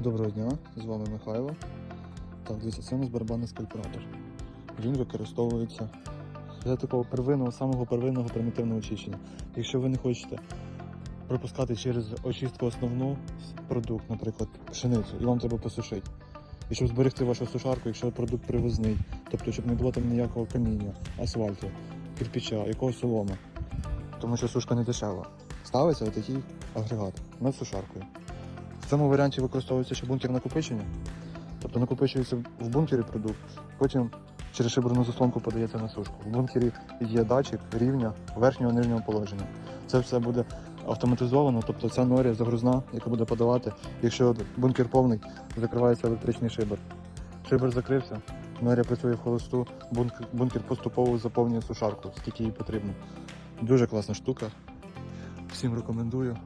Доброго дня, з вами Михайло. Так, дивіться, це у нас барабанний скальпратор. Він використовується для такого первинного, самого первинного примітивного очищення. Якщо ви не хочете пропускати через очистку основну продукт, наприклад, пшеницю, і вам треба посушити. І щоб зберегти вашу сушарку, якщо продукт привозний, тобто щоб не було там ніякого каміння, асфальту, кирпича, якогось солома, тому що сушка не дешева. Ставиться отакий агрегат над сушаркою. В цьому варіанті використовується ще бункер накопичення. Тобто накопичується в бункері продукт, потім через шиберну заслонку подається на сушку. В бункері є датчик рівня верхнього нижнього положення. Це все буде автоматизовано, тобто ця норія загрузна, яка буде подавати. Якщо бункер повний, закривається електричний шибер. Шибер закрився, норія працює в холосту, бункер, бункер поступово заповнює сушарку, скільки їй потрібно. Дуже класна штука. Всім рекомендую.